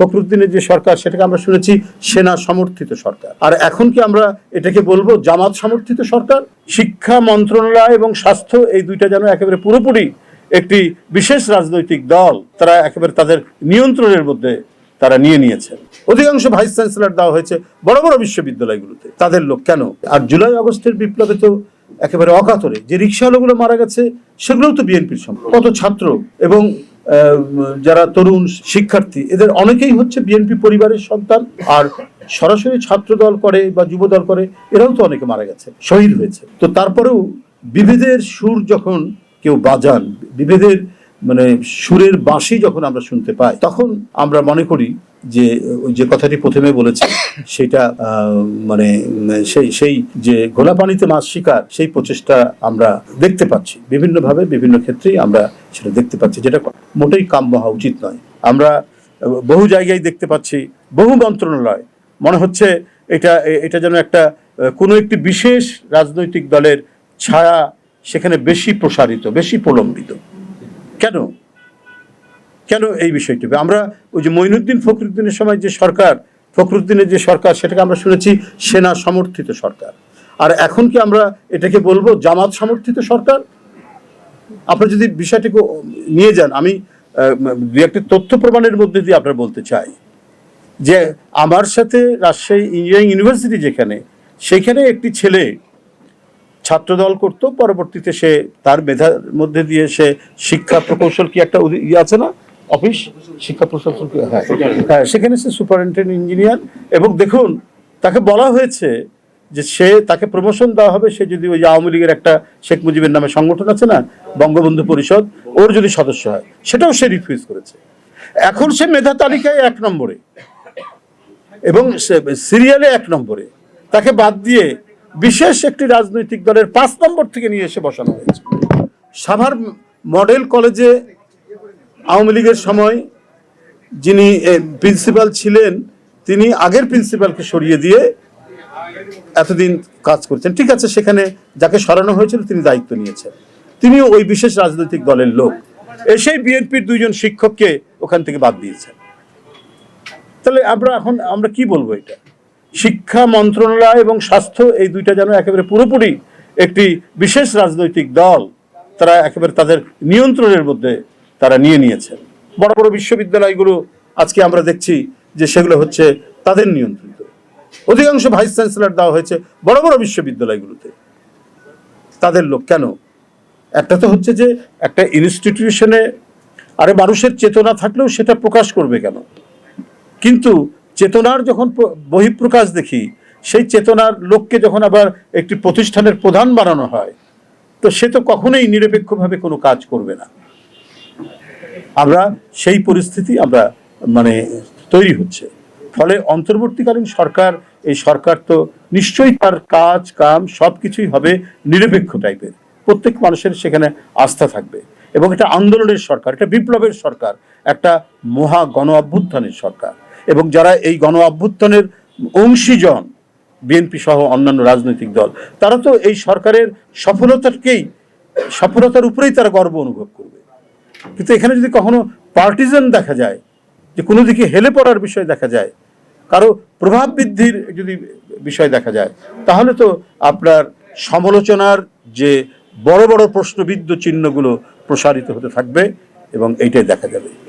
ফখরুদ্দিনের যে সরকার, সেটাকে আমরা শুনেছি সেনা সমর্থিত সরকার। আর এখন কি আমরা এটাকে বলব জামাত সমর্থিত সরকার? শিক্ষা মন্ত্রণালয় এবং স্বাস্থ্য এই দুইটা যেন একেবারে পুরোপুরি একটি বিশেষ রাজনৈতিক দল তারা একেবারে তাদের নিয়ন্ত্রণের মধ্যে তারা নিয়ে নিয়েছেন অধিকাংশ ভাইস চ্যান্সেলর দেওয়া হয়েছে বড় বড় বিশ্ববিদ্যালয়গুলোতে। তাদের লোক কেন? আর জুলাই আগস্টের বিপ্লবে তো একেবারে অকাতরে যে রিক্সাওয়ালাগুলো মারা গেছে, সেগুলোও তো বিএনপির সম্পর্ক। কত ছাত্র এবং যারা তরুণ শিক্ষার্থী, এদের অনেকেই হচ্ছে বিএনপি পরিবারের সন্তান আর সরাসরি ছাত্র দল করে বা যুব দল করে, এরাও তো অনেকে মারা গেছে, শহীদ হয়েছে। তো তারপরেও বিভেদের সুর যখন কেউ বাজান, বিভেদের মানে সুরের বাঁশি যখন আমরা শুনতে পাই, তখন আমরা মনে করি যে, ওই যে কথাটি প্রথমে বলেছি, সেটা মানে সেই সেই যে ঘোলা পানিতে মাছ শিকার, সেই প্রচেষ্টা আমরা দেখতে পাচ্ছি। বিভিন্নভাবে, বিভিন্ন ক্ষেত্রেই আমরা সেটা দেখতে পাচ্ছি, যেটা মোটেই কাম্য হওয়া উচিত নয়। আমরা বহু জায়গায় দেখতে পাচ্ছি, বহু মন্ত্রণালয়, মনে হচ্ছে এটা এটা যেন একটা কোনো একটি বিশেষ রাজনৈতিক দলের ছায়া সেখানে বেশি প্রসারিত, বেশি প্রলম্বিত। কেন? কেন এই বিষয়টি? আমরা ওই যে মঈনুদ্দিন ফখরুদ্দিনের সময় যে সরকার, ফখরুদ্দিনের যে সরকার, সেটাকে আমরা শুনেছি সেনা সমর্থিত সরকার। আর এখন কি আমরা এটাকে বলব জামাত সমর্থিত সরকার? আপনারা যদি বিষয়টিকে নিয়ে যান, আমি দু একটি তথ্য প্রমাণের মধ্যে দিয়ে আপনার বলতে চাই যে আমার সাথে রাজশাহী ইঞ্জিনিয়ারিং ইউনিভার্সিটি যেখানে, সেখানে একটি ছেলে ছাত্রদল করতো, পরবর্তীতে সে তার মেধার মধ্যে দিয়ে সে শিক্ষা প্রকৌশল কি একটা ইয়ে আছে না? অফিস? শিক্ষা প্রকৌশল হ্যাঁ হ্যাঁ সেখানে সে সুপারিনটেন্ডেন্ট ইঞ্জিনিয়ার। এবং দেখুন, তাকে বলা হয়েছে যে সে তাকে প্রমোশন দেওয়া হবে, সে যদি ওই আওয়ামী লীগের একটা শেখ মুজিবের নামে সংগঠন আছে না, বঙ্গবন্ধু পরিষদ, ওর যদি সদস্য হয়, সেটাও সে রিফিউজ করেছে। এখন সে মেধা তালিকায় এক নম্বরে এবং সিরিয়ালে এক নম্বরে। তাকে বাদ দিয়ে বিশেষ একটি রাজনৈতিক দলের পাঁচ নম্বর থেকে নিয়ে এসে বসানো হয়েছে। সাভার মডেল কলেজে আওয়ামী লীগের সময় যিনি প্রিন্সিপাল ছিলেন, তিনি আগের প্রিন্সিপালকে সরিয়ে দিয়ে এতদিন কাজ করছেন। ঠিক আছে, সেখানে যাকে সরানো হয়েছিল তিনি দায়িত্ব নিয়েছেন। তিনিও ওই বিশেষ রাজনৈতিক দলের লোক। এসেই বিএনপির দুইজন শিক্ষককে ওখান থেকে বাদ দিয়েছেন। তাহলে আমরা এখন, আমরা কি বলব এটা? শিক্ষা মন্ত্রণালয় এবং স্বাস্থ্য এই দুইটা যেন একেবারে পুরোপুরি একটি বিশেষ রাজনৈতিক দল তারা একেবারে তাদের নিয়ন্ত্রণের মধ্যে তারা নিয়ে নিয়েছেন বড় বড় বিশ্ববিদ্যালয়গুলো আজকে আমরা দেখছি যে সেগুলো হচ্ছে তাদের নিয়ন্ত্রিত। অধিকাংশ ভাইস চ্যান্সেলর দেওয়া হয়েছে বড় বড় বিশ্ববিদ্যালয়গুলোতে। তাদের লোক কেন? একটা তো হচ্ছে যে একটা ইনস্টিটিউশনে আরে মানুষের চেতনা থাকলেও সেটা প্রকাশ করবে কেন? কিন্তু চেতনার যখন প্র- বহিঃপ্রকাশ দেখি, সেই চেতনার লোককে যখন আবার একটি প্রতিষ্ঠানের প্রধান বানানো হয়, তো সে তো কখনোই নিরপেক্ষভাবে কোনো কাজ করবে না। আমরা সেই পরিস্থিতি আমরা মানে তৈরি হচ্ছে। ফলে অন্তর্বর্তীকালীন সরকার, এই সরকার তো নিশ্চয়ই তার কাজ, কাম সব কিছুই হবে নিরপেক্ষ টাইপের। প্রত্যেক মানুষের সেখানে আস্থা থাকবে। এবং এটা আন্দোলনের সরকার, এটা বিপ্লবের সরকার, একটা মহা গণ অভ্যুত্থানের সরকার। এবং যারা এই গণ অভ্যুত্থানের অংশীজন, বিএনপি সহ অন্যান্য রাজনৈতিক দল, তারা তো এই সরকারের সফলতাকেই, সফলতার উপরেই তারা গর্ব অনুভব করবে। কিন্তু এখানে যদি কখনো পার্টিজান দেখা যায়, যে কোনো দিকে হেলে পড়ার বিষয় দেখা যায়, কারও প্রভাব বৃদ্ধির যদি বিষয় দেখা যায়, তাহলে তো আপনার সমালোচনার যে বড় বড় প্রশ্নবিদ্ধ চিহ্নগুলো প্রসারিত হতে থাকবে এবং এইটাই দেখা যাবে।